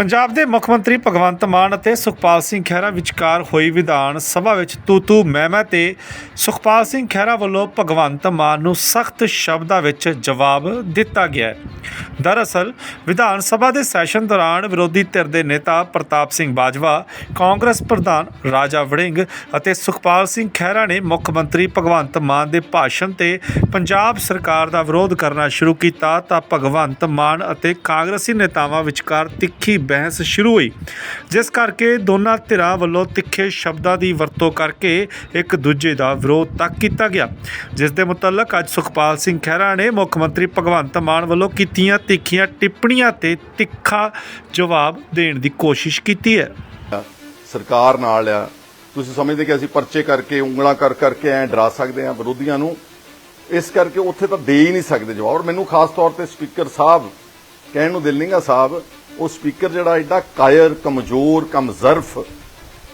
ਪੰਜਾਬ ਦੇ ਮੁੱਖ ਮੰਤਰੀ ਭਗਵੰਤ ਮਾਨ ਅਤੇ ਸੁਖਪਾਲ ਸਿੰਘ ਖਹਿਰਾ ਵਿਚਕਾਰ ਹੋਈ ਵਿਧਾਨ ਸਭਾ ਵਿੱਚ ਤੂਤੂ ਮਹਿਮਾ ਤੇ ਸੁਖਪਾਲ ਸਿੰਘ ਖਹਿਰਾ ਵੱਲੋਂ ਭਗਵੰਤ ਮਾਨ ਨੂੰ ਸਖਤ ਸ਼ਬਦਾਂ ਵਿੱਚ ਜਵਾਬ ਦਿੱਤਾ ਗਿਆ ਦਰਅਸਲ, ਵਿਧਾਨ ਸਭਾ ਦੇ ਸੈਸ਼ਨ ਦੌਰਾਨ ਵਿਰੋਧੀ ਧਿਰ ਦੇ ਨੇਤਾ ਪ੍ਰਤਾਪ ਸਿੰਘ ਬਾਜਵਾ, ਕਾਂਗਰਸ ਪ੍ਰਧਾਨ ਰਾਜਾ ਵੜਿੰਗ ਅਤੇ ਸੁਖਪਾਲ ਸਿੰਘ ਖਹਿਰਾ ਨੇ ਮੁੱਖ ਮੰਤਰੀ ਭਗਵੰਤ ਮਾਨ ਦੇ ਭਾਸ਼ਣ ਤੇ ਪੰਜਾਬ ਸਰਕਾਰ ਦਾ ਵਿਰੋਧ ਕਰਨਾ ਸ਼ੁਰੂ ਕੀਤਾ ਤਾਂ ਭਗਵੰਤ ਮਾਨ ਅਤੇ ਕਾਂਗਰਸੀ ਨੇਤਾਵਾਂ ਵਿਚਕਾਰ ਤਿੱਖੀ ਬਹਿਸ ਸ਼ੁਰੂ ਹੋਈ, ਜਿਸ ਕਰਕੇ ਦੋਨਾਂ ਧਿਰਾਂ ਵੱਲੋਂ ਤਿੱਖੇ ਸ਼ਬਦਾਂ ਦੀ ਵਰਤੋਂ ਕਰਕੇ ਇੱਕ ਦੂਜੇ ਦਾ ਵਿਰੋਧ ਤੱਕ ਕੀਤਾ ਗਿਆ। ਜਿਸ ਦੇ ਮੁਤਲਕ ਅੱਜ ਸੁਖਪਾਲ ਸਿੰਘ ਖਹਿਰਾ ਨੇ ਮੁੱਖ ਮੰਤਰੀ ਭਗਵੰਤ ਮਾਨ ਵੱਲੋਂ ਕੀਤੀਆਂ ਤਿੱਖੀਆਂ ਟਿੱਪਣੀਆਂ ਤੇ ਤਿੱਖਾ ਜਵਾਬ ਦੇਣ ਦੀ ਕੋਸ਼ਿਸ਼ ਕੀਤੀ ਹੈ। ਸਰਕਾਰ ਨਾਲ ਆ। ਤੁਸੀਂ ਸਮਝਦੇ ਕਿ ਅਸੀਂ ਪਰਚੇ ਕਰਕੇ, ਉਂਗਲਾਂ ਕਰ ਕਰਕੇ ਐ ਡਰਾ ਸਕਦੇ ਆ ਵਿਰੋਧੀਆਂ ਨੂੰ। ਇਸ ਕਰਕੇ ਉੱਥੇ ਤਾਂ ਦੇ ਹੀ ਨਹੀਂ ਸਕਦੇ ਜਵਾਬ। ਔਰ ਮੈਨੂੰ ਖਾਸ ਤੌਰ ਤੇ ਸਪੀਕਰ ਸਾਹਿਬ ਕਹਿਣ ਨੂੰ ਦਿਲ ਨਹੀਂਗਾ ਸਾਹਿਬ ਉਹ ਸਪੀਕਰ ਜਿਹੜਾ ਐਡਾ ਕਾਇਰ, ਕਮਜ਼ੋਰ, ਕਮਜ਼ਰਫ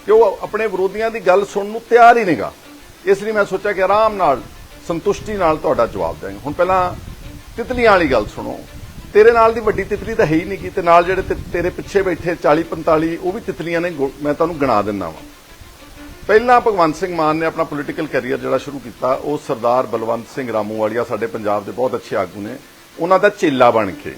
ਕਿ ਉਹ ਆਪਣੇ ਵਿਰੋਧੀਆਂ ਦੀ ਗੱਲ ਸੁਣਨ ਨੂੰ ਤਿਆਰ ਹੀ ਨਹੀਂਗਾ। ਇਸ ਲਈ ਮੈਂ ਸੋਚਿਆ ਕਿ ਆਰਾਮ ਨਾਲ, ਸੰਤੁਸ਼ਟੀ ਨਾਲ ਤੁਹਾਡਾ ਜਵਾਬ ਦੇਵਾਂਗੇ। ਹੁਣ ਪਹਿਲਾਂ ਤਿਤਲੀਆਂ ਵਾਲੀ ਗੱਲ ਸੁਣੋ। ਤੇਰੇ ਨਾਲ ਦੀ ਵੱਡੀ ਤਿਤਲੀ ਤਾਂ ਹੈ ਹੀ ਨਹੀਂ ਗੀ ਤੇ ਨਾਲ ਜਿਹੜੇ ਤੇ- ਤੇਰੇ ਪਿੱਛੇ ਬੈਠੇ 40 45 ਉਹ ਵੀ ਤਿਤਲੀਆਂ ਨੇ ਗੋ- ਮੈਂ ਤੁਹਾਨੂੰ ਗਿਣਾ ਦਿੰਦਾ ਵਾਂ। ਪਹਿਲਾਂ ਭਗਵੰਤ ਸਿੰਘ ਮਾਨ ਨੇ ਆਪਣਾ ਪੋਲੀਟੀਕਲ ਕੈਰੀਅਰ ਜਿਹੜਾ ਸ਼ੁਰੂ ਕੀਤਾ, ਉਹ ਸਰਦਾਰ ਬਲਵੰਤ ਸਿੰਘ ਰਾਮੂ ਵਾਲੀਆ ਸਾਡੇ ਪੰਜਾਬ ਦੇ ਬਹੁਤ ਅੱਛੇ ਆਗੂ ਨੇ। ਉਹਨਾਂ ਦਾ ਚੇਲਾ ਬਣ ਕੇ।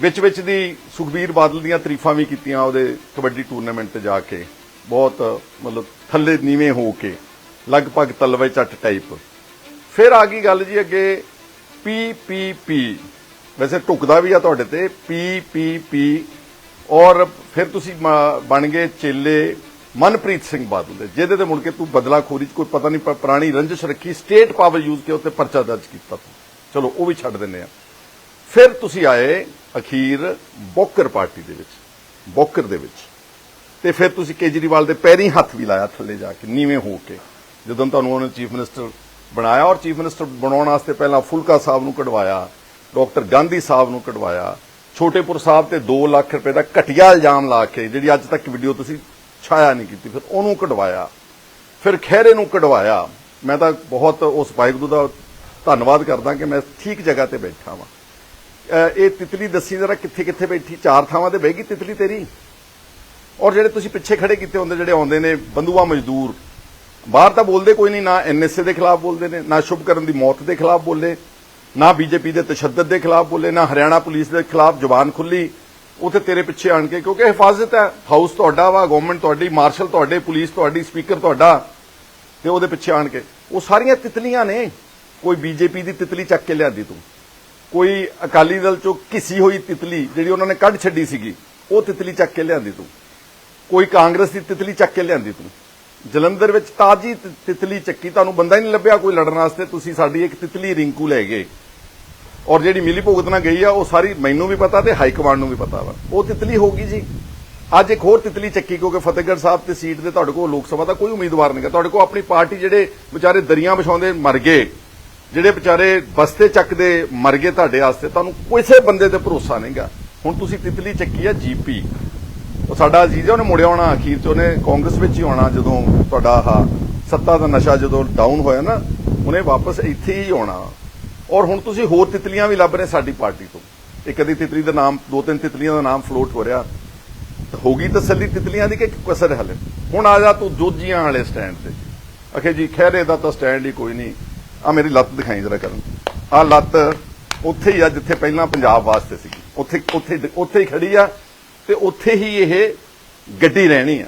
ਵਿੱਚ ਵਿੱਚ ਦੀ ਸੁਖਬੀਰ ਬਾਦਲ ਦੀਆਂ ਤਾਰੀਫਾਂ ਵੀ ਕੀਤੀਆਂ ਉਹਦੇ ਕਬੱਡੀ ਟੂਰਨਾਮੈਂਟ ਤੇ ਜਾ ਕੇ। ਬਹੁਤ, ਮਤਲਬ ਥੱਲੇ ਨੀਵੇਂ ਹੋ ਕੇ, ਲਗਭਗ ਤਲਵੇ ਚੱਟ ਟਾਈਪ ਫਿਰ ਆ ਗਈ ਗੱਲ ਜੀ ਅੱਗੇ ਪੀ ਪੀ ਪੀ। ਵੈਸੇ ਟੁਕਦਾ ਵੀ ਆ ਤੁਹਾਡੇ ਤੇ, ਪੀ ਪੀ ਪੀ। ਔਰ ਫਿਰ ਤੁਸੀਂ ਬਣ ਗਏ ਚੇਲੇ ਮਨਪ੍ਰੀਤ ਸਿੰਘ ਬਾਦਲ ਦੇ, ਜਿਹਦੇ ਤੇ ਮੁੜ ਕੇ ਤੂੰ ਬਦਲਾਖੋਰੀ ਚ ਕੋਈ ਪਤਾ ਨਹੀਂ ਪੁਰਾਣੀ ਰੰਜਿਸ਼ ਰੱਖੀ ਸਟੇਟ ਪਾਵਰ ਯੂਜ਼ ਕੇ ਉੱਤੇ ਪਰਚਾ ਦਰਜ ਕੀਤਾ ਤੂੰ। ਚਲੋ, ਉਹ ਵੀ ਛੱਡ ਦਿੰਨੇ ਆ। ਫਿਰ ਤੁਸੀਂ ਆਏ ਅਖੀਰ ਬੋਕਰ ਪਾਰਟੀ ਦੇ ਵਿੱਚ, ਬੋਕਰ ਦੇ ਵਿੱਚ। ਤੇ ਫਿਰ ਤੁਸੀਂ ਕੇਜਰੀਵਾਲ ਦੇ ਪੈਰੀ ਹੱਥ ਵੀ ਲਾਇਆ ਥੱਲੇ ਜਾ ਕੇ, ਨੀਵੇਂ ਹੋ ਕੇ। ਜਦੋਂ ਤੁਹਾਨੂੰ ਉਹਨੇ ਚੀਫ ਮਿਨਿਸਟਰ ਬਣਾਇਆ ਔਰ ਚੀਫ ਮਿਨਿਸਟਰ ਬਣਾਉਣ ਵਾਸਤੇ ਪਹਿਲਾਂ ਫੁਲਕਾ ਸਾਹਿਬ ਨੂੰ ਕਢਵਾਇਆ, ਡਾਕਟਰ ਗਾਂਧੀ ਸਾਹਿਬ ਨੂੰ ਕਢਵਾਇਆ, ਛੋਟੇਪੁਰ ਸਾਹਿਬ ਤੇ 2 ਲੱਖ ਰੁਪਏ ਦਾ ਘਟੀਆ ਇਲਜ਼ਾਮ ਲਾ ਕੇ, ਜਿਹੜੀ ਅੱਜ ਤੱਕ ਵੀਡੀਓ ਤੁਸੀਂ ਛਾਇਆ ਨਹੀਂ ਕੀਤੀ, ਫਿਰ ਉਹਨੂੰ ਕਢਵਾਇਆ। ਫਿਰ ਖਹਿਰੇ ਨੂੰ ਕਢਵਾਇਆ। ਮੈਂ ਤਾਂ ਬਹੁਤ ਉਸ ਵਾਹਿਗੁਰੂ ਦਾ ਧੰਨਵਾਦ ਕਰਦਾ ਕਿ ਮੈਂ ਠੀਕ ਜਗ੍ਹਾ ਤੇ ਬੈਠਾ ਵਾਂ। ਇਹ ਤਿਤਲੀ ਦੱਸੀ ਜਰਾ ਕਿੱਥੇ ਕਿੱਥੇ ਬੈਠੀ, ਚਾਰ ਥਾਵਾਂ ਤੇ ਬਹਿ ਗਈ ਤਿਤਲੀ ਤੇਰੀ? ਔਰ ਜਿਹੜੇ ਤੁਸੀਂ ਪਿੱਛੇ ਖੜੇ ਕੀਤੇ ਹੁੰਦੇ, ਜਿਹੜੇ ਆਉਂਦੇ ਨੇ ਬੰਦੂਆ ਮਜ਼ਦੂਰ, ਬਾਹਰ ਤਾਂ ਬੋਲਦੇ ਕੋਈ ਨਹੀਂ, ਨਾ ਐਨਐਸਏ ਦੇ ਖਿਲਾਫ ਬੋਲਦੇ ਨੇ, ਨਾ ਸ਼ੁਭਕਰਨ ਦੀ ਮੌਤ ਦੇ ਖਿਲਾਫ ਬੋਲੇ, ਨਾ ਬੀਜੇਪੀ ਦੇ ਤਸ਼ੱਦਦ ਦੇ ਖਿਲਾਫ ਬੋਲੇ, ਨਾ ਹਰਿਆਣਾ ਪੁਲਿਸ ਦੇ ਖਿਲਾਫ ਜ਼ੁਬਾਨ ਖੁੱਲੀ, ਉਥੇ ਤੇਰੇ ਪਿੱਛੇ ਆਣ ਕੇ, ਕਿਉਂਕਿ ਹਿਫਾਜ਼ਤ ਹੈ, ਹਾਊਸ ਤੁਹਾਡਾ ਵਾ ਗਵਰਨਮੈਂਟ ਤੁਹਾਡੀ, ਮਾਰਸ਼ਲ ਤੁਹਾਡੇ, ਪੁਲਿਸ ਤੁਹਾਡੀ, ਸਪੀਕਰ ਤੁਹਾਡਾ, ਤੇ ਉਹਦੇ ਪਿੱਛੇ ਆਣ ਕੇ। ਉਹ ਸਾਰੀਆਂ ਤਿਤਲੀਆਂ ਨੇ, ਕੋਈ ਬੀਜੇਪੀ ਦੀ ਤਿਤਲੀ ਚੱਕ ਕੇ ਲਿਆਂਦੀ ਤੂੰ। ਕੋਈ ਅਕਾਲੀ ਦਲ ਚੋਂ ਘਿਸੀ ਹੋਈ ਤਿਤਲੀ ਜਿਹੜੀ ਉਹਨਾਂ ਨੇ ਕੱਢ ਛੱਡੀ ਸੀਗੀ, ਉਹ ਤਿਤਲੀ ਚੱਕ ਕੇ ਲਿਆਂਦੀ ਤੂੰ। ਕੋਈ ਕਾਂਗਰਸ ਦੀ ਤਿਤਲੀ ਚੱਕ ਕੇ ਲਿਆਂਦੀ ਤੂੰ। ਜਲੰਧਰ ਵਿੱਚ ਤਾਜੀ ਤ- ਤਿਤਲੀ ਚੱਕੀ, ਤੁਹਾਨੂੰ ਬੰਦਾ ਹੀ ਨਹੀਂ ਲੱਭਿਆ ਕੋਈ ਲੜਨ ਵਾਸਤੇ, ਤੁਸੀਂ ਸਾਡੀ ਇੱਕ ਤਿਤਲੀ ਰਿੰਕੂ ਲੈ ਗਏ। ਔਰ ਜਿਹੜੀ ਮਿਲੀ ਭੁਗਤ ਨਾਲ ਗਈ ਆ, ਉਹ ਸਾਰੀ ਮੈਨੂੰ ਵੀ ਪਤਾ ਤੇ ਹਾਈ ਕਮਾਂਡ ਨੂੰ ਵੀ ਪਤਾ ਵਾ। ਉਹ ਤਿਤਲੀ ਹੋਗੀ ਜੀ। ਅੱਜ ਇੱਕ ਹੋਰ ਤਿਤਲੀ ਚੱਕੀ, ਕਿਉਂਕਿ ਫਤਿਹਗੜ੍ਹ ਸਾਹਿਬ ਤੇ ਸੀਟ ਦੇ ਤੁਹਾਡੇ ਕੋਲ ਲੋਕ ਸਭਾ ਦਾ ਕੋਈ ਉਮੀਦਵਾਰ ਨਹੀਂਗਾ ਤੁਹਾਡੇ ਕੋਲ ਆਪਣੀ ਪਾਰਟੀ ਜਿਹੜੇ ਵਿਚਾਰੇ ਦਰੀਆਂ ਵਿਛਾਉਂਦੇ ਮਰ ਗਏ ਜਿਹੜੇ ਵਿਚਾਰੇ ਬਸਤੇ ਚੱਕਦੇ ਮਰ ਗਏ ਤੁਹਾਡੇ ਵਾਸਤੇ, ਤੁਹਾਨੂੰ ਕਿਸੇ ਬੰਦੇ ਤੇ ਭਰੋਸਾ ਨਹੀਂਗਾ ਹੁਣ ਤੁਸੀਂ ਤਿਤਲੀ ਚੱਕੀ ਆ ਜੀਪੀ ਉਹ ਸਾਡਾ ਅਜ਼ੀਜ਼ ਹੈ ਉਹਨੇ ਮੁੜਿਆ ਆਉਣਾ ਅਖੀਰ ਚ ਉਹਨੇ ਕਾਂਗਰਸ ਵਿੱਚ ਹੀ ਆਉਣਾ ਜਦੋਂ ਤੁਹਾਡਾ ਆਹ ਸੱਤਾ ਦਾ ਨਸ਼ਾ ਜਦੋਂ ਡਾਊਨ ਹੋਇਆ ਨਾ, ਉਹਨੇ ਵਾਪਸ ਇੱਥੇ ਹੀ ਆਉਣਾ। ਔਰ ਹੁਣ ਤੁਸੀਂ ਹੋਰ ਤਿਤਲੀਆਂ ਵੀ ਲੱਭ ਰਹੇ ਸਾਡੀ ਪਾਰਟੀ ਤੋਂ। ਇੱਕ ਅੱਧੀ ਤਿਤਲੀ ਦਾ ਨਾਮ, ਦੋ ਤਿੰਨ ਤਿਤਲੀਆਂ ਦਾ ਨਾਮ ਫਲੋਟ ਹੋ ਰਿਹਾ। ਤਾਂ ਹੋ ਗਈ ਤਸੱਲੀ ਤਿਤਲੀਆਂ ਦੀ ਕਿ ਕਸਰ ਹਲੇ? ਹੁਣ ਆ ਜਾ ਤੂੰ ਜੋਜੀਆਂ ਵਾਲੇ ਸਟੈਂਡ ਤੇ। ਅਖੇ ਜੀ, ਖਹਿਰੇ ਦਾ ਤਾਂ ਸਟੈਂਡ ਹੀ ਕੋਈ ਨਹੀਂ। ਆ ਮੇਰੀ ਲੱਤ ਦਿਖਾਈ ਜਰਾ ਕਰਨ। ਆ ਲੱਤ ਉੱਥੇ ਹੀ ਆ ਜਿੱਥੇ ਪਹਿਲਾਂ ਪੰਜਾਬ ਵਾਸਤੇ ਸੀ ਉੱਥੇ ਉੱਥੇ ਉੱਥੇ ਹੀ ਖੜੀ ਆ ਤੇ ਉੱਥੇ ਹੀ ਇਹ ਗੱਡੀ ਰਹਿਣੀ ਆ।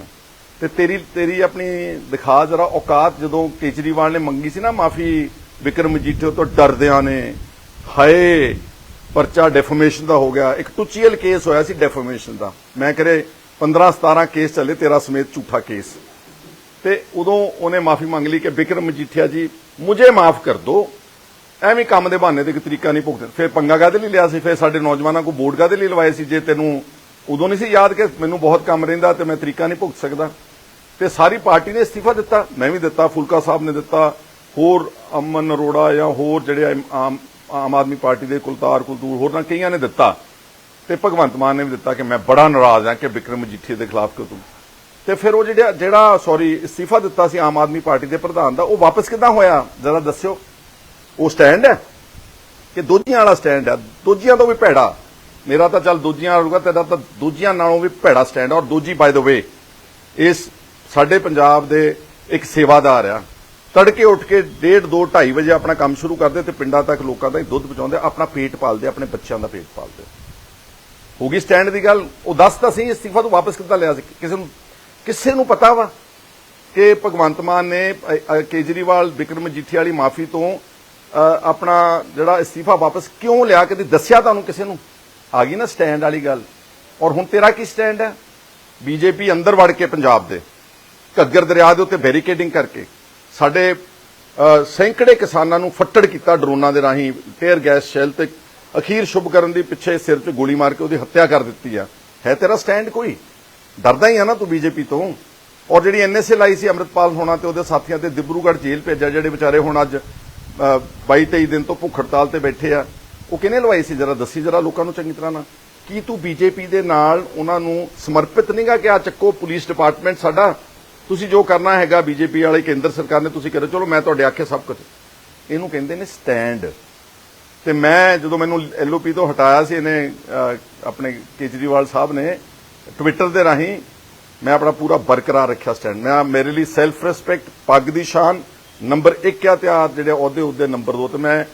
ਤੇ ਤੇਰੀ ਤੇਰੀ ਆਪਣੀ ਦਿਖਾ ਜਰਾ ਔਕਾਤ ਜਦੋਂ ਕੇਜਰੀਵਾਲ ਨੇ ਮੰਗੀ ਸੀ ਨਾ ਮਾਫੀ ਵਿਕਰਮ ਮਜੀਠੇ ਤੋਂ ਡਰਦਿਆਂ ਨੇ, ਹਾਏ, ਪਰਚਾ ਡੈਫਰਮੇਸ਼ਨ ਦਾ ਹੋ ਗਿਆ। ਇੱਕ ਟੁਚੀਅਲ ਕੇਸ ਹੋਇਆ ਸੀ ਡੈਫਰਮੇਸ਼ਨ ਦਾ। ਮੈਂ ਕਰੇ 15 17 ਕੇਸ ਚੱਲੇ, ਤੇਰਾ ਸਮੇਤ ਝੂਠਾ ਕੇਸ। ਤੇ ਉਦੋਂ ਉਹਨੇ ਮਾਫੀ ਮੰਗ ਲਈ ਕਿ ਵਿਕਰਮ ਮਜੀਠੀਆ ਜੀ ਮੁਝੇ ਮਾਫ ਕਰ ਦਿਓ ਐਵੇਂ ਕੰਮ ਦੇ ਬਹਾਨੇ ਤੇ ਇੱਕ ਤਰੀਕਾ ਨਹੀਂ ਭੁਗਤ ਫਿਰ ਪੰਗਾ ਕਾਹਦੇ ਲਈ ਲਿਆ ਸੀ ਫਿਰ ਸਾਡੇ ਨੌਜਵਾਨਾਂ ਕੋ ਬੋਰਡ ਕਾਹਦੇ ਲਈ ਲਵਾਏ ਸੀ ਜੇ ਤੈਨੂੰ ਉਦੋਂ ਨਹੀਂ ਸੀ ਯਾਦ ਕਿ ਮੈਨੂੰ ਬਹੁਤ ਕੰਮ ਰਹਿੰਦਾ ਤੇ ਮੈਂ ਤਰੀਕਾ ਨਹੀਂ ਭੁਗਤ ਸਕਦਾ ਤੇ ਸਾਰੀ ਪਾਰਟੀ ਨੇ ਅਸਤੀਫਾ ਦਿੱਤਾ ਮੈਂ ਵੀ ਦਿੱਤਾ ਫੁਲਕਾ ਸਾਹਿਬ ਨੇ ਦਿੱਤਾ ਹੋਰ ਅਮਨ ਅਰੋੜਾ ਜਾਂ ਹੋਰ ਜਿਹੜੇ ਆਮ ਆਮ ਆਦਮੀ ਪਾਰਟੀ ਦੇ ਕੁਲਤਾਰ ਕੁਲਦੂਰ ਹੋਰ ਨਾ ਕਈਆਂ ਨੇ ਦਿੱਤਾ ਤੇ ਭਗਵੰਤ ਮਾਨ ਨੇ ਵੀ ਦਿੱਤਾ ਕਿ ਮੈਂ ਬੜਾ ਨਾਰਾਜ਼ ਹਾਂ ਕਿ ਵਿਕਰਮ ਮਜੀਠੀ ਦੇ ਖਿਲਾਫ ਕਿਉਂ ਤੂੰ ਤੇ ਫਿਰ ਉਹ ਜਿਹੜਾ ਜਿਹੜਾ ਸੌਰੀ ਅਸਤੀਫਾ ਦਿੱਤਾ ਸੀ ਆਮ ਆਦਮੀ ਪਾਰਟੀ ਦੇ ਪ੍ਰਧਾਨ ਦਾ, ਉਹ ਵਾਪਸ ਕਿੱਦਾਂ ਹੋਇਆ? ਜ਼ਰਾ ਦੱਸਿਓ। ਉਹ ਸਟੈਂਡ ਹੈ? ਕਿ ਦੋਜੀਆਂ ਵਾਲਾ ਸਟੈਂਡ ਹੈ? ਦੋਜੀਆਂ ਤੋਂ ਵੀ ਭੈੜਾ। ਮੇਰਾ ਤਾਂ ਚੱਲ ਦੂਜੀਆਂ ਨਾਲੋਂ ਤੇਰਾ ਤਾਂ ਦੂਜੀਆਂ ਨਾਲੋਂ ਵੀ ਭੈੜਾ ਸਟੈਂਡ ਔਰ ਦੂਜੀ ਬਾਈ ਦ ਵੇ ਇਸ ਸਾਡੇ ਪੰਜਾਬ ਦੇ ਇੱਕ ਸੇਵਾਦਾਰ ਆ। ਤੜਕੇ ਉੱਠ ਕੇ 1:30 2 2:30 ਵਜੇ ਆਪਣਾ ਕੰਮ ਸ਼ੁਰੂ ਕਰਦੇ ਤੇ ਪਿੰਡਾਂ ਤੱਕ ਲੋਕਾਂ ਦਾ ਦੁੱਧ ਪਹੁੰਚਾਉਂਦੇ, ਆਪਣਾ ਪੇਟ ਪਾਲਦੇ, ਆਪਣੇ ਬੱਚਿਆਂ ਦਾ ਪੇਟ ਪਾਲਦੇ। ਹੋ ਗਈ ਸਟੈਂਡ ਦੀ ਗੱਲ। ਉਹ ਦੱਸ ਤਾਂ ਸੀ ਅਸਤੀਫਾ ਤੋਂ ਵਾਪਸ ਕਿੱਦਾਂ ਲਿਆ ਸੀ? ਕਿਸੇ ਨੂੰ ਕਿਸੇ ਨੂੰ ਪਤਾ ਵਾ ਕਿ ਭਗਵੰਤ ਮਾਨ ਨੇ ਕੇਜਰੀਵਾਲ ਵਿਕਰਮ ਮਜੀਠੀ ਵਾਲੀ ਮਾਫੀ ਤੋਂ ਆਪਣਾ ਜਿਹੜਾ ਅਸਤੀਫਾ ਵਾਪਸ ਕਿਉਂ ਲਿਆ? ਕਦੀ ਦੱਸਿਆ ਤੁਹਾਨੂੰ ਕਿਸੇ ਨੂੰ? ਆ ਗਈ ਨਾ ਸਟੈਂਡ ਵਾਲੀ ਗੱਲ। ਔਰ ਹੁਣ ਤੇਰਾ ਕੀ ਸਟੈਂਡ ਹੈ? ਬੀਜੇਪੀ ਅੰਦਰ ਵੜ ਕੇ ਪੰਜਾਬ ਦੇ, ਘੱਗਰ ਦਰਿਆ ਦੇ ਉੱਤੇ ਬੈਰੀਕੇਡਿੰਗ ਕਰਕੇ, ਸਾਡੇ ਸੈਂਕੜੇ ਕਿਸਾਨਾਂ ਨੂੰ ਫੱਟੜ ਕੀਤਾ ਡਰੋਨਾਂ ਦੇ ਰਾਹੀਂ ਟੇਅਰ ਗੈਸ ਸ਼ੈਲ ਤੇ ਅਖੀਰ ਸ਼ੁਭ ਕਰਨ ਦੀ ਪਿੱਛੇ ਸਿਰ 'ਚ ਗੋਲੀ ਮਾਰ ਕੇ ਉਹਦੀ ਹੱਤਿਆ ਕਰ ਦਿੱਤੀ ਆ। ਹੈ ਤੇਰਾ ਸਟੈਂਡ ਕੋਈ? ਡਰਦਾ ਹੀ ਆ ਨਾ ਤੂੰ ਬੀਜੇਪੀ ਤੋਂ। ਔਰ ਜਿਹੜੀ ਐਨਐਸਏ ਲਾਈ ਸੀ ਅੰਮ੍ਰਿਤਪਾਲ ਹੋਣਾ ਤੇ ਉਹਦੇ ਸਾਥੀਆਂ ਤੇ ਦਿਬਰੂਗੜ੍ਹ ਜੇਲ੍ਹ ਭੇਜਿਆ, ਜਿਹੜੇ ਵਿਚਾਰੇ ਹੁਣ ਅੱਜ 22 23 ਦਿਨ ਤੋਂ ਭੁੱਖ ਹੜਤਾਲ ਤੇ ਬੈਠੇ ਆ। ਉਹ ਕਿਹਨੇ ਲਵਾਈ ਸੀ? ਜਰਾ ਦੱਸੀ, ਜਰਾ ਲੋਕਾਂ ਨੂੰ ਚੰਗੀ ਤਰ੍ਹਾਂ ਨਾ। ਕੀ ਤੂੰ ਬੀਜੇਪੀ ਦੇ ਨਾਲ ਉਹਨਾਂ ਨੂੰ ਸਮਰਪਿਤ ਨਹੀਂਗਾ ਕਿ ਆ ਚੱਕੋ ਪੁਲਿਸ ਡਿਪਾਰਟਮੈਂਟ ਸਾਡਾ? ਤੁਸੀਂ ਜੋ ਕਰਨਾ ਹੈਗਾ ਬੀਜੇਪੀ ਵਾਲੇ, ਕੇਂਦਰ ਸਰਕਾਰ ਨੇ ਤੁਸੀਂ ਕਰੋ। ਚਲੋ, ਮੈਂ ਤੁਹਾਡੇ ਆਖੇ ਸਭ ਕੁਝ ਇਹਨੂੰ ਕਹਿੰਦੇ ਨੇ ਸਟੈਂਡ। ਤੇ ਮੈਂ ਜਦੋਂ ਮੈਨੂੰ ਐਲਓਪੀ ਤੋਂ ਹਟਾਇਆ ਸੀ, ਇਹਨੇ ਆਪਣੇ ਕੇਜਰੀਵਾਲ ਸਾਹਿਬ ਨੇ ਟਵਿੱਟਰ ਦੇ ਰਾਹੀਂ ਮੈਂ ਆਪਣਾ ਪੂਰਾ ਬਰਕਰਾਰ ਰੱਖਿਆ ਸਟੈਂਡ ਮੈਂ ਮੇਰੇ ਲਈ ਸੈਲਫ ਰਿਸਪੈਕਟ ਪੱਗ ਦੀ ਸ਼ਾਨ ਨੰਬਰ 1 ਆ ਤੇ ਆ ਜਿਹੜੇ ਅਹੁਦੇ ਉਹਦੇ ਨੰਬਰ 2 ਤੇ ਮੈਂ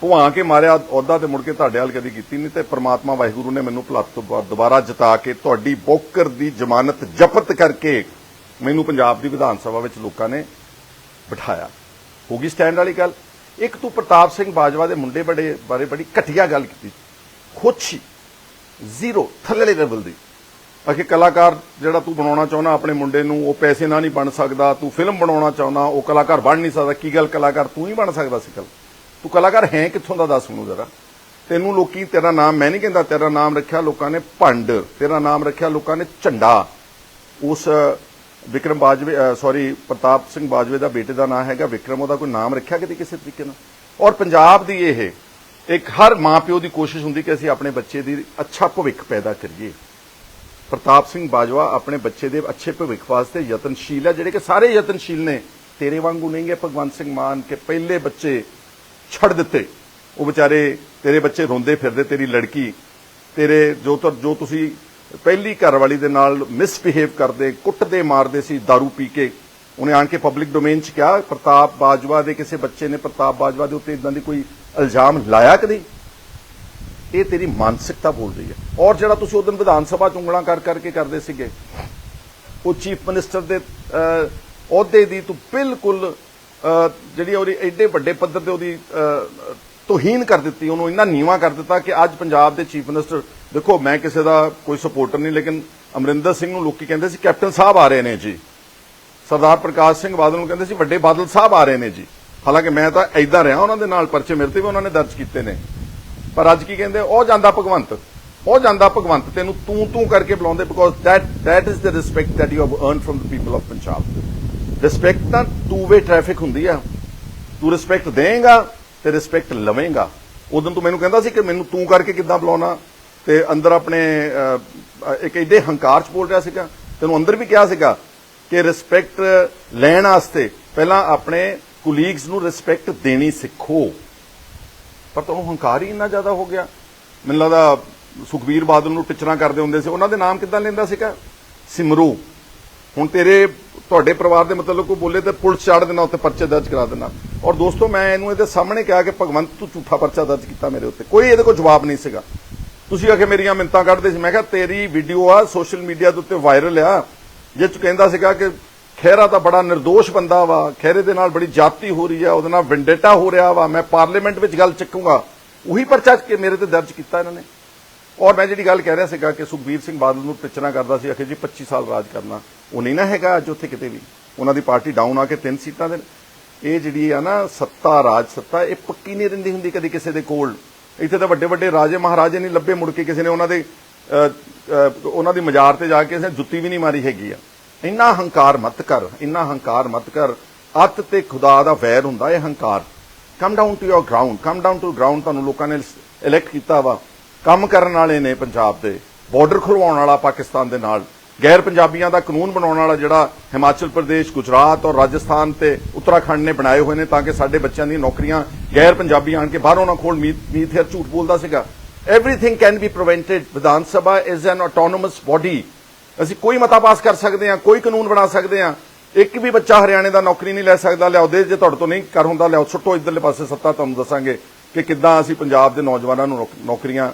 ਭੁਆ ਕੇ ਮਾਰਿਆ, ਅਹੁਦਾ ਤੇ ਮੁੜ ਕੇ ਤੁਹਾਡੇ ਹਾਲ ਕਦੀ ਕੀਤੀ ਨਹੀਂ ਤੇ ਪ੍ਰਮਾਤਮਾ ਵਾਹਿਗੁਰੂ ਨੇ ਮੈਨੂੰ ਭੁਲੱਤ ਤੋਂ ਦੁਬਾਰਾ ਜਿਤਾ ਕੇ ਤੁਹਾਡੀ ਬੋਕਰ ਦੀ ਜ਼ਮਾਨਤ ਜ਼ਬਤ ਕਰਕੇ ਮੈਨੂੰ ਪੰਜਾਬ ਦੀ ਵਿਧਾਨ ਸਭਾ ਵਿੱਚ ਲੋਕਾਂ ਨੇ ਬਿਠਾਇਆ। ਹੋ ਗਈ ਸਟੈਂਡ ਵਾਲੀ ਗੱਲ। ਇੱਕ ਤੂੰ ਪ੍ਰਤਾਪ ਸਿੰਘ ਬਾਜਵਾ ਦੇ ਮੁੰਡੇ ਬੜੇ ਬਾਰੇ ਬੜੀ ਘਟੀਆ ਗੱਲ ਕੀਤੀ। ਖੁਸ਼ੀ ਜ਼ੀਰੋ ਥੱਲੇ ਲੈਵਲ ਦੀ। ਅਖੇ ਕਲਾਕਾਰ ਜਿਹੜਾ ਤੂੰ ਬਣਾਉਣਾ ਚਾਹੁੰਦਾ, ਆਪਣੇ ਮੁੰਡੇ ਨੂੰ, ਉਹ ਪੈਸੇ ਨਾਲ ਨਹੀਂ ਬਣ ਸਕਦਾ, ਤੂੰ ਫਿਲਮ ਬਣਾਉਣਾ ਚਾਹੁੰਦਾ, ਉਹ ਕਲਾਕਾਰ ਬਣ ਨਹੀਂ ਸਕਦਾ। ਕੀ ਗੱਲ ਕਲਾਕਾਰ ਤੂੰ ਹੀ ਬਣ ਸਕਦਾ ਸੀ ਕੱਲ ਤੂੰ ਕਲਾਕਾਰ ਹੈ ਕਿੱਥੋਂ ਦਾ ਦੱਸ ਮੈਨੂੰ ਜ਼ਰਾ? ਤੈਨੂੰ ਲੋਕੀ ਤੇਰਾ ਨਾਮ, ਮੈਂ ਨਹੀਂ ਕਹਿੰਦਾ ਤੇਰਾ ਨਾਮ ਰੱਖਿਆ ਲੋਕਾਂ ਨੇ ਭੰਡ, ਤੇਰਾ ਨਾਮ ਰੱਖਿਆ ਲੋਕਾਂ ਨੇ ਝੰਡਾ। ਉਸ ਵਿਕਰਮ ਬਾਜਵੇ ਸੌਰੀ ਪ੍ਰਤਾਪ ਸਿੰਘ ਬਾਜਵੇ ਦਾ ਬੇਟੇ ਦਾ ਨਾਮ ਹੈਗਾ, ਵਿਕਰਮ, ਉਹਦਾ ਕੋਈ ਨਾਮ ਰੱਖਿਆ ਕਿਤੇ ਕਿਸੇ ਤਰੀਕੇ ਨਾਲ? ਔਰ ਪੰਜਾਬ ਦੀ ਇਹ, ਇੱਕ ਹਰ ਮਾਪਿਓ ਦੀ ਕੋਸ਼ਿਸ਼ ਹੁੰਦੀ ਕਿ ਅਸੀਂ ਆਪਣੇ ਬੱਚੇ ਦੀ ਅੱਛਾ ਭਵਿੱਖ ਪੈਦਾ ਕਰੀਏ। ਪ੍ਰਤਾਪ ਸਿੰਘ ਬਾਜਵਾ ਆਪਣੇ ਬੱਚੇ ਦੇ ਅੱਛੇ ਭਵਿੱਖ ਵਾਸਤੇ ਯਤਨਸ਼ੀਲ ਹੈ ਜਿਹੜੇ ਕਿ ਸਾਰੇ ਯਤਨਸ਼ੀਲ ਨੇ। ਤੇਰੇ ਵਾਂਗੂ ਨਹੀਂ ਹੈ ਭਗਵੰਤ ਸਿੰਘ ਮਾਨ ਕੇ ਪਹਿਲੇ ਬੱਚੇ ਛੱਡ ਦਿੱਤੇ। ਉਹ ਵਿਚਾਰੇ ਤੇਰੇ ਬੱਚੇ ਰੋਂਦੇ ਫਿਰਦੇ, ਤੇਰੀ ਲੜਕੀ। ਤੇਰੇ ਜੋ ਜੋ ਤੁਸੀਂ ਪਹਿਲੀ ਘਰ ਵਾਲੀ ਦੇ ਨਾਲ ਮਿਸਬਿਹੇਵ ਕਰਦੇ, ਕੁੱਟਦੇ ਮਾਰਦੇ ਸੀ, दारू ਪੀ ਕੇ। ਉਹਨੇ ਆਣ ਕੇ ਪਬਲਿਕ ਡੋਮੇਨ 'ਚ ਕਿਹਾ, ਪ੍ਰਤਾਪ ਬਾਜਵਾ ਦੇ ਕਿਸੇ ਬੱਚੇ ਨੇ ਪ੍ਰਤਾਪ ਬਾਜਵਾ ਦੇ ਉੱਤੇ ਇਦਾਂ ਦੀ ਕੋਈ ਇਲਜ਼ਾਮ ਲਾਇਆ ਕਦੀ ਇਹ ਤੇਰੀ ਮਾਨਸਿਕਤਾ ਬੋਲ ਰਹੀ ਹੈ। ਔਰ ਜਿਹੜਾ ਤੁਸੀਂ ਉਦੋਂ ਵਿਧਾਨ ਸਭਾ ਚ ਉਂਗਲਾਂ ਕਰ ਕਰਕੇ ਕਰਦੇ ਸੀਗੇ, ਉਹ ਚੀਫ ਮਿਨਿਸਟਰ ਦੇ ਅਹੁਦੇ ਦੀ ਤੂੰ ਬਿਲਕੁਲ ਜਿਹੜੀ ਉਹਦੀ ਐਡੇ ਵੱਡੇ ਪੱਧਰ ਤੇ ਉਹਦੀ ਤੋਹੀਨ ਕਰ ਦਿੱਤੀ, ਉਹਨੂੰ ਇੰਨਾ ਨੀਵਾ ਕਰ ਦਿੱਤਾ ਕਿ ਅੱਜ ਪੰਜਾਬ ਦੇ ਚੀਫ ਮਿਨਿਸਟਰ, ਦੇਖੋ, ਮੈਂ ਕਿਸੇ ਦਾ ਕੋਈ ਸਪੋਰਟਰ ਨਹੀਂ, ਲੇਕਿਨ ਅਮਰਿੰਦਰ ਸਿੰਘ ਨੂੰ ਲੋਕੀ ਕਹਿੰਦੇ ਸੀ, ਕੈਪਟਨ ਸਾਹਿਬ ਆ ਰਹੇ ਨੇ ਜੀ। ਸਰਦਾਰ ਪ੍ਰਕਾਸ਼ ਸਿੰਘ ਬਾਦਲ ਨੂੰ ਕਹਿੰਦੇ ਸੀ, ਵੱਡੇ ਬਾਦਲ ਸਾਹਿਬ ਆ ਰਹੇ ਨੇ ਜੀ। ਹਾਲਾਂਕਿ ਮੈਂ ਤਾਂ ਐਦਾਂ ਰਿਹਾ ਉਹਨਾਂ ਦੇ ਨਾਲ ਪਰਚੇ ਮੇਰੇ ਤੇ ਵੀ ਉਹਨਾਂ ਨੇ ਦਰਜ ਕੀਤੇ ਨੇ। ਪਰ ਅੱਜ ਕੀ ਕਹਿੰਦੇ, ਉਹ ਜਾਂਦਾ ਭਗਵੰਤ, ਉਹ ਜਾਂਦਾ ਭਗਵੰਤ, ਤੈਨੂੰ ਤੂੰ ਤੂੰ ਕਰਕੇ ਬੁਲਾਉਂਦੇ because that that is the respect that you have earned from the people of Punjab respect ਤਾਂ ਟੂ ਵੇ ਟ੍ਰੈਫਿਕ ਹੁੰਦੀ ਆ। ਤੂੰ ਰਿਸਪੈਕਟ ਦੇਂਗਾ ਤੇ ਰਿਸਪੈਕਟ ਲਵੇਂਗਾ। ਉਦੋਂ ਤੂੰ ਮੈਨੂੰ ਕਹਿੰਦਾ ਸੀ ਕਿ ਮੈਨੂੰ ਤੂੰ ਕਰਕੇ ਕਿੱਦਾਂ ਬੁਲਾਉਣਾ। ਤੇ ਅੰਦਰ ਆਪਣੇ ਇੱਕ ਐਡੇ ਹੰਕਾਰ ਚ ਬੋਲ ਰਿਹਾ ਸੀਗਾ। ਤੈਨੂੰ ਅੰਦਰ ਵੀ ਕਿਹਾ ਸੀਗਾ ਕਿ ਰਿਸਪੈਕਟ ਲੈਣ ਵਾਸਤੇ ਪਹਿਲਾਂ ਆਪਣੇ ਕੁਲੀਗਸ ਨੂੰ ਰਿਸਪੈਕਟ ਦੇਣੀ ਸਿੱਖੋ। ਪਰ ਤੁਹਾਨੂੰ ਹੰਕਾਰ ਹੀ ਇੰਨਾ ਜ਼ਿਆਦਾ ਹੋ ਗਿਆ। ਮੈਨੂੰ ਲੱਗਦਾ ਸੁਖਬੀਰ ਬਾਦਲ ਨੂੰ ਟਿਚਰਾਂ ਕਰਦੇ ਹੁੰਦੇ ਸੀ। ਉਹਨਾਂ ਦੇ ਨਾਮ ਕਿੱਦਾਂ ਲੈਂਦਾ ਸੀਗਾ? ਸਿਮਰੂ। ਹੁਣ ਤੇਰੇ, ਤੁਹਾਡੇ ਪਰਿਵਾਰ ਦੇ ਮਤਲਬ ਕੋਈ ਬੋਲੇ ਤੇ ਪੁਲਿਸ ਚਾੜ ਦੇਣਾ ਉੱਤੇ ਪਰਚੇ ਦਰਜ ਕਰਾ ਦੇਣਾ। ਔਰ ਦੋਸਤੋ, ਮੈਂ ਇਹਨੂੰ ਇਹਦੇ ਸਾਹਮਣੇ ਕਿਹਾ ਕਿ ਭਗਵੰਤ, ਤੂੰ ਝੂਠਾ ਪਰਚਾ ਦਰਜ ਕੀਤਾ ਮੇਰੇ ਉੱਤੇ। ਕੋਈ ਇਹਦੇ ਕੋਲ ਜਵਾਬ ਨਹੀਂ ਸੀਗਾ। ਤੁਸੀਂ ਆਖੇ ਮੇਰੀਆਂ ਮਿੰਤਾਂ ਕੱਢਦੇ ਸੀ। ਮੈਂ ਕਿਹਾ, ਤੇਰੀ ਵੀਡੀਓ ਆ ਸੋਸ਼ਲ ਮੀਡੀਆ ਦੇ ਉੱਤੇ ਵਾਇਰਲ ਆ। ਜਿਸ ਚ ਕਹਿੰਦਾ ਸੀਗਾ ਕਿ ਖਹਿਰਾ ਤਾਂ ਬੜਾ નિર્ਦੋਸ਼ ਬੰਦਾ ਵਾ, ਖਹਿਰੇ ਦੇ ਨਾਲ ਬੜੀ ਜਾਤੀ ਹੋ ਰਹੀ ਆ, ਉਹਦੇ ਨਾਲ ਵਿੰਡੇਟਾ ਹੋ ਰਿਹਾ ਵਾ, ਮੈਂ ਪਾਰਲੀਮੈਂਟ ਵਿੱਚ ਗੱਲ ਚੱਕੂਗਾ। ਉਹੀ ਪਰਚਾ ਕਿ ਮੇਰੇ ਤੇ ਦਰਜ ਕੀਤਾ ਇਹਨਾਂ ਨੇ। ਔਰ ਮੈਂ ਜਿਹੜੀ ਗੱਲ ਕਹਿ ਰਿਹਾ ਸੀਗਾ ਕਿ ਸੁਖਬੀਰ ਸਿੰਘ ਬਾਦਲ ਨੂੰ ਟਿਚਣਾ ਕਰਦਾ ਸੀ ਅਖੇ ਜੀ 25 ਸਾਲ ਰਾਜ ਕਰਨਾ। ਉਹ ਨਹੀਂ ਨਾ ਹੈਗਾ ਅੱਜ ਉੱਥੇ ਕਿਤੇ ਵੀ। ਉਹਨਾਂ ਦੀ ਪਾਰਟੀ ਡਾਊਨ ਆ ਕੇ ਤਿੰਨ ਸੀਟਾਂ ਦੇ ਇਹ ਜਿਹੜੀ ਆ ਨਾ ਸੱਤਾ, ਰਾਜ ਸੱਤਾ, ਇਹ ਪੱਕੀ ਨਹੀਂ ਰਹਿੰਦੀ ਹੁੰਦੀ ਕਦੀ ਕਿਸੇ ਦੇ ਕੋਲ। ਇੱਥੇ ਤਾਂ ਵੱਡੇ ਵੱਡੇ ਰਾਜੇ ਮਹਾਰਾਜੇ ਨਹੀਂ ਲੱਭੇ ਮੁੜ ਕੇ ਕਿਸੇ ਨੇ। ਉਹਨਾਂ ਦੇ ਉਹਨਾਂ ਦੀ ਮਜ਼ਾਰ ਤੇ ਜਾ ਕੇ ਕਿਸੇ ਜੁੱਤੀ ਵੀ ਨਹੀਂ ਮਾਰੀ ਹੈਗੀ ਆ। ਇੰਨਾ ਹੰਕਾਰ ਮਤ ਕਰ, ਇੰਨਾ ਹੰਕਾਰ ਮਤ ਕਰ। ਅੱਤ ਤੇ ਖੁਦਾ ਦਾ ਵੈਰ ਹੁੰਦਾ, ਇਹ ਹੰਕਾਰ। Come down to your ground come down to ground ਤੁਹਾਨੂੰ ਲੋਕਾਂ ਨੇ ਇਲੈਕਟ ਕੀਤਾ ਵਾ। ਕੰਮ ਕਰਨ ਵਾਲੇ ਨੇ ਪੰਜਾਬ ਦੇ। ਬਾਰਡਰ ਖੁਲਵਾਉਣ ਵਾਲਾ ਪਾਕਿਸਤਾਨ ਦੇ ਨਾਲ। ਗੈਰ ਪੰਜਾਬੀਆਂ ਦਾ ਕਾਨੂੰਨ ਬਣਾਉਣ ਵਾਲਾ ਜਿਹੜਾ ਹਿਮਾਚਲ ਪ੍ਰਦੇਸ਼, ਗੁਜਰਾਤ ਔਰ ਰਾਜਸਥਾਨ ਤੇ ਉੱਤਰਾਖੰਡ ਨੇ ਬਣਾਏ ਹੋਏ ਨੇ ਤਾਂ ਕਿ ਸਾਡੇ ਬੱਚਿਆਂ ਦੀਆਂ ਨੌਕਰੀਆਂ ਗੈਰ ਪੰਜਾਬੀ ਆਣ ਕੇ ਬਾਹਰੋਂ ਨਾ ਖੋਲ ਮੀਤ ਮੀਤ ਝੂਠ ਬੋਲਦਾ ਸੀਗਾ। Everything can be prevented Vidhan Sabha is an autonomous body ਅਸੀਂ ਕੋਈ ਮਤਾ ਪਾਸ ਕਰ ਸਕਦੇ ਹਾਂ, ਕੋਈ ਕਾਨੂੰਨ ਬਣਾ ਸਕਦੇ ਹਾਂ। ਇੱਕ ਵੀ ਬੱਚਾ ਹਰਿਆਣੇ ਦਾ ਨੌਕਰੀ ਨਹੀਂ ਲੈ ਸਕਦਾ, ਲਿਆਓ, ਦੇ ਜੇ ਤੁਹਾਡੇ ਤੋਂ ਨਹੀਂ ਕਰ ਹੁੰਦਾ, ਲਿਆਓ, ਸੁੱਟੋ, ਇਧਰਲੇ ਪਾਸੇ ਸੱਤਾ ਤੁਹਾਨੂੰ ਦੱਸਾਂਗੇ ਕਿ ਕਿੱਦਾਂ ਅਸੀਂ ਪੰਜਾਬ ਦੇ ਨੌਜਵਾਨਾਂ ਨੂੰ ਨੌਕਰੀਆਂ,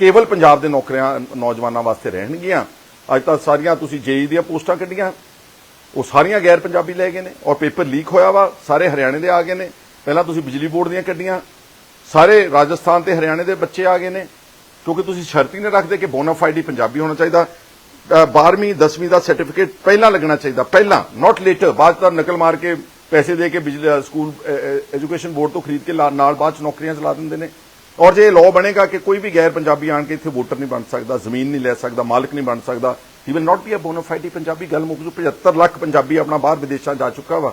ਕੇਵਲ ਪੰਜਾਬ ਦੇ ਨੌਕਰੀਆਂ, ਨੌਜਵਾਨਾਂ ਵਾਸਤੇ ਰਹਿਣਗੀਆਂ। ਅੱਜ ਤਾਂ ਸਾਰੀਆਂ ਤੁਸੀਂ ਜੇਈ ਦੀਆਂ ਪੋਸਟਾਂ ਕੱਢੀਆਂ। ਉਹ ਸਾਰੀਆਂ ਗੈਰ ਪੰਜਾਬੀ ਲੈ ਗਏ ਨੇ ਔਰ ਪੇਪਰ ਲੀਕ ਹੋਇਆ ਵਾ, ਸਾਰੇ ਹਰਿਆਣੇ ਦੇ ਆ ਗਏ ਨੇ। ਪਹਿਲਾਂ ਤੁਸੀਂ ਬਿਜਲੀ ਬੋਰਡ ਦੀਆਂ ਕੱਢੀਆਂ, ਸਾਰੇ ਰਾਜਸਥਾਨ ਤੇ ਹਰਿਆਣੇ ਦੇ ਬੱਚੇ ਆ ਗਏ ਨੇ। ਕਿਉਂਕਿ ਤੁਸੀਂ ਸ਼ਰਤ ਹੀ ਨਹੀਂ ਰੱਖਦੇ ਕਿ ਬੋਨਾਫਾਈਡ ਹੀ ਪੰਜਾਬੀ ਹੋਣਾ ਚਾਹੀਦਾ। 12ਵੀਂ 10ਵੀਂ ਦਾ ਸਰਟੀਫਿਕੇਟ ਪਹਿਲਾਂ ਲੱਗਣਾ ਚਾਹੀਦਾ, ਪਹਿਲਾਂ ਨਾਟ ਲੇਟਰ ਬਾਅਦ 'ਚ ਤਾਂ ਨਕਲ ਮਾਰ ਕੇ ਪੈਸੇ ਦੇ ਕੇ ਬਿਜਲੀ ਸਕੂਲ ਐਜੂਕੇਸ਼ਨ ਬੋਰਡ ਤੋਂ ਖਰੀਦ ਕੇ ਲਾ- ਨਾਲ ਬਾਅਦ ਚ ਨੌਕਰੀਆਂ ਚਲਾ ਦਿੰਦੇ ਨੇ। ਔਰ ਜੇ ਲਾਅ ਬਣੇਗਾ ਕਿ ਕੋਈ ਵੀ ਗੈਰ ਪੰਜਾਬੀ ਆਣ ਕੇ ਇੱਥੇ ਵੋਟਰ ਨਹੀਂ ਬਣ ਸਕਦਾ, ਜ਼ਮੀਨ ਨਹੀਂ ਲੈ ਸਕਦਾ, ਮਾਲਕ ਨਹੀਂ ਬਣ ਸਕਦਾ he will not be a bonafide Punjabi. ਗੱਲ ਮੁੱਕ ਜੂ 75 ਲੱਖ ਪੰਜਾਬੀ ਆਪਣਾ ਬਾਹਰ ਵਿਦੇਸ਼ਾਂ ਜਾ ਚੁੱਕਾ ਵਾ।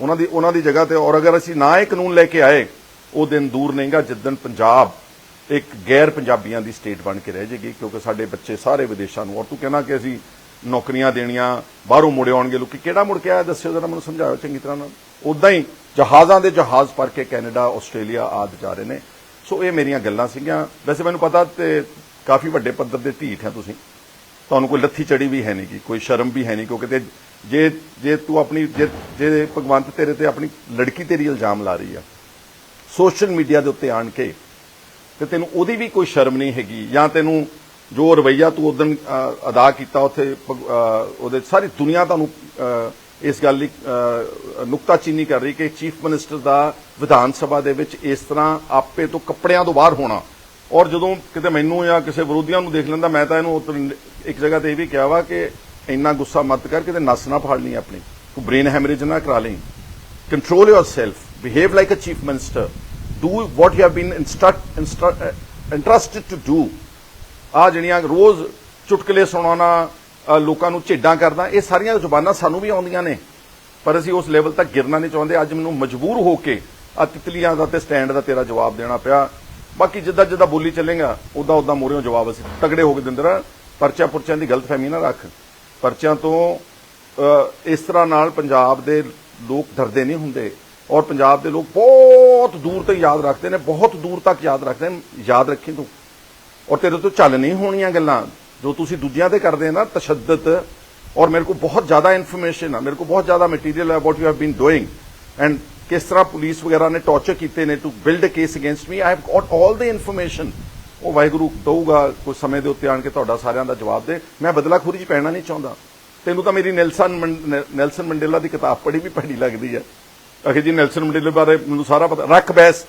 ਉਹਨਾਂ ਦੀ ਉਹਨਾਂ ਦੀ ਜਗ੍ਹਾ ਤੇ, ਔਰ ਅਗਰ ਅਸੀਂ ਨਾ ਇਹ ਕਾਨੂੰਨ ਲੈ ਕੇ ਆਏ, ਉਹ ਦਿਨ ਦੂਰ ਨਹੀਂਗਾ ਜਿੱਦਣ ਪੰਜਾਬ ਇੱਕ ਗੈਰ ਪੰਜਾਬੀਆਂ ਦੀ ਸਟੇਟ ਬਣ ਕੇ ਰਹਿ ਜਾਏਗੀ ਕਿਉਂਕਿ ਸਾਡੇ ਬੱਚੇ ਸਾਰੇ ਵਿਦੇਸ਼ਾਂ ਨੂੰ, ਔਰ ਤੂੰ ਕਹਿਣਾ ਕਿ ਅਸੀਂ ਨੌਕਰੀਆਂ ਦੇਣੀਆਂ, ਬਾਹਰੋਂ ਮੁੜੇ ਆਉਣਗੇ ਲੋਕੀ, ਕਿਹੜਾ ਮੁੜ ਕੇ ਆਇਆ? ਦੱਸਿਓ ਜਰਾ ਮੈਨੂੰ ਸਮਝਾਓ ਚੰਗੀ ਤਰ੍ਹਾਂ ਨਾਲ। ਉਦਾਂ ਹੀ ਜਹਾਜ਼ਾਂ ਦੇ ਜਹਾਜ਼ ਭਰ ਕੇ ਕੈਨੇਡਾ, ਆਸਟ੍ਰੇਲੀਆ ਆਦਿ ਜਾ ਰਹੇ ਨੇ। ਸੋ ਇਹ ਮੇਰੀਆਂ ਗੱਲਾਂ ਸੀਗੀਆਂ। ਵੈਸੇ ਮੈਨੂੰ ਪਤਾ ਤੇ ਕਾਫੀ ਵੱਡੇ ਪੱਧਰ ਦੇ ਢੀਠ ਹੈ ਤੁਸੀਂ। ਤੁਹਾਨੂੰ ਕੋਈ ਲੱਥੀ ਚੜੀ ਵੀ ਹੈ ਨਹੀਂ ਗੀ, ਕੋਈ ਸ਼ਰਮ ਵੀ ਹੈ ਨਹੀਂ, ਕਿਉਂਕਿ ਤੇ ਜੇ ਜੇ ਤੂੰ ਆਪਣੀ, ਜੇ ਜੇ ਭਗਵੰਤ ਤੇਰੇ ਤੇ ਆਪਣੀ ਲੜਕੀ ਤੇਰੀ ਇਲਜ਼ਾਮ ਲਾ ਰਹੀ ਆ, ਸੋਸ਼ਲ ਮੀਡੀਆ ਦੇ ਉੱਤੇ ਆਣ ਕੇ ਤੇ ਤੈਨੂੰ ਉਹਦੀ ਵੀ ਕੋਈ ਸ਼ਰਮ ਨਹੀਂ ਹੈਗੀ ਜਾਂ ਤੈਨੂੰ ਜੋ ਰਵਈਆ ਤੂੰ ਉਦੋਂ ਅਦਾ ਕੀਤਾ ਉੱਥੇ ਉਹਦੇ ਸਾਰੀ ਦੁਨੀਆ ਤੁਹਾਨੂੰ ਇਸ ਗੱਲ ਦੀ ਨੁਕਤਾਚੀਨੀ ਕਰ ਰਹੀ ਕਿ ਚੀਫ ਮਿਨਿਸਟਰ ਦਾ ਵਿਧਾਨ ਸਭਾ ਦੇ ਵਿੱਚ ਇਸ ਤਰ੍ਹਾਂ ਆਪੇ ਤੋਂ ਕੱਪੜਿਆਂ ਤੋਂ ਬਾਹਰ ਹੋਣਾ। ਔਰ ਜਦੋਂ ਕਿਤੇ ਮੈਨੂੰ ਜਾਂ ਕਿਸੇ ਵਿਰੋਧੀਆਂ ਨੂੰ ਦੇਖ ਲੈਂਦਾ, ਮੈਂ ਤਾਂ ਇਹਨੂੰ ਇੱਕ ਜਗ੍ਹਾ ਤੇ ਇਹ ਵੀ ਕਿਹਾ ਵਾ ਕਿ ਇੰਨਾ ਗੁੱਸਾ ਮਤ ਕਰ ਕਿਤੇ ਨਸ ਨਾ ਫਾੜ ਲਈ ਆਪਣੀ। ਤੂੰ ਬ੍ਰੇਨ ਹੈਮਰੇਜ ਨਾ ਕਰਾ ਲਈ। Control yourself behave like a chief minister. Do what you have been instruct, instru- uh, entrusted to do. ਆ ਜਿਹੜੀਆਂ ਰੋਜ਼ ਚੁਟਕਲੇ ਸੁਣਾਉਣਾ ਲੋਕਾਂ ਨੂੰ ਝੇਡਾਂ ਕਰਦਾ ਇਹ ਸਾਰੀਆਂ ਜ਼ੁਬਾਨਾਂ ਸਾਨੂੰ ਵੀ ਆਉਂਦੀਆਂ ਨੇ। ਪਰ ਅਸੀਂ ਉਸ ਲੈਵਲ ਤੱਕ ਗਿਰਨਾ ਨਹੀਂ ਚਾਹੁੰਦੇ। ਅੱਜ ਮੈਨੂੰ ਮਜਬੂਰ ਹੋ ਕੇ ਆ ਤਿਤਲੀਆਂ ਦਾ ਤੇ ਸਟੈਂਡ ਦਾ ਤੇਰਾ ਜਵਾਬ ਦੇਣਾ ਪਿਆ। ਬਾਕੀ ਜਿੱਦਾਂ ਜਿੱਦਾਂ ਬੋਲੀ ਚੱਲੇਗਾ ਉਦਾਂ ਉਦਾਂ ਮੋਰਿਓ ਜਵਾਬ ਅਸੀਂ ਤਗੜੇ ਹੋ ਕੇ ਦਿੰਦੇ ਰਹਾਂ ਪਰਚਾ ਪੁਰਚਿਆਂ ਦੀ ਗਲਤਫਹਿਮੀ ਨਾ ਰੱਖ। ਪਰਚਿਆਂ ਤੋਂ ਇਸ ਤਰ੍ਹਾਂ ਨਾਲ ਪੰਜਾਬ ਦੇ ਲੋਕ ਡਰਦੇ ਨਹੀਂ ਹੁੰਦੇ। ਔਰ ਪੰਜਾਬ ਦੇ ਲੋਕ ਬਹੁਤ ਦੂਰ ਤੱਕ ਯਾਦ ਰੱਖਦੇ ਨੇ, ਬਹੁਤ ਦੂਰ ਤੱਕ ਯਾਦ ਰੱਖਦੇ ਨੇ, ਯਾਦ ਰੱਖੀ ਤੂੰ। ਔਰ ਤੇਰੇ ਤੋਂ ਚੱਲ ਨਹੀਂ ਹੋਣੀਆਂ ਗੱਲਾਂ। ਜੋ ਤੁਸੀਂ ਦੂਜਿਆਂ ਤੇ ਕਰਦੇ ਨਾ, ਤਸ਼ੱਦਦ, ਔਰ ਮੇਰੇ ਕੋਲ ਬਹੁਤ ਜ਼ਿਆਦਾ ਇਨਫੋਰਮੇਸ਼ਨ ਆ, ਮੇਰੇ ਕੋਲ ਬਹੁਤ ਜ਼ਿਆਦਾ ਮਟੀਰੀਅਲ ਹੈ what you have been doing and ਕਿਸ ਤਰ੍ਹਾਂ ਪੁਲਿਸ ਵਗੈਰਾ ਨੇ ਟੌਰਚਰ ਕੀਤੇ ਨੇ to build a case against me I have got 올 the information ਉਹ ਵਾਹਿਗੁਰੂ ਦਊਗਾ ਕੁਝ ਸਮੇਂ ਦੇ ਉੱਤੇ ਆਣ ਕੇ ਤੁਹਾਡਾ ਸਾਰਿਆਂ ਦਾ ਜਵਾਬ ਦੇ। ਮੈਂ ਬਦਲਾਖੋਰੀ 'ਚ ਪੈਣਾ ਨਹੀਂ ਚਾਹੁੰਦਾ। ਤੈਨੂੰ ਤਾਂ ਮੇਰੀ ਨੈਲਸਨ ਨੈਲਸਨ ਮੰਡੇਲਾ ਦੀ ਕਿਤਾਬ ਪੜ੍ਹੀ ਵੀ ਭੈੜੀ ਲੱਗਦੀ ਹੈ ਅਖੇ ਜੀ ਨੈਲਸਨ ਮੰਡੇਲਾ ਬਾਰੇ ਮੈਨੂੰ ਸਾਰਾ ਪਤਾ। ਰੱਖ ਬੈਸ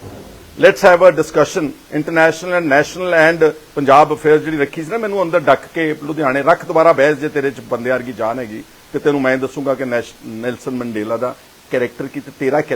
let's have a discussion international and national and Punjab affair ਜਿਹੜੀ ਰੱਖੀ ਸੀ ਨਾ, ਮੈਨੂੰ ਅੰਦਰ ਡੱਕ ਕੇ ਲੁਧਿਆਣੇ ਰੱਖ ਦੁਬਾਰਾ ਬਹਿਸ ਜੇ ਤੇਰੇ ਚ ਬੰਦੇ ਵਰਗੀ ਜਾਨ ਹੈਗੀ, ਤੇ ਤੈਨੂੰ ਮੈਂ ਦੱਸੂਗਾ ਕਿ ਨੈਲਸਨ ਮੰਡੇਲਾ ਦਾ ਕੈਰੈਕਟਰ ਕੀ ਤੇ ਤੇਰਾ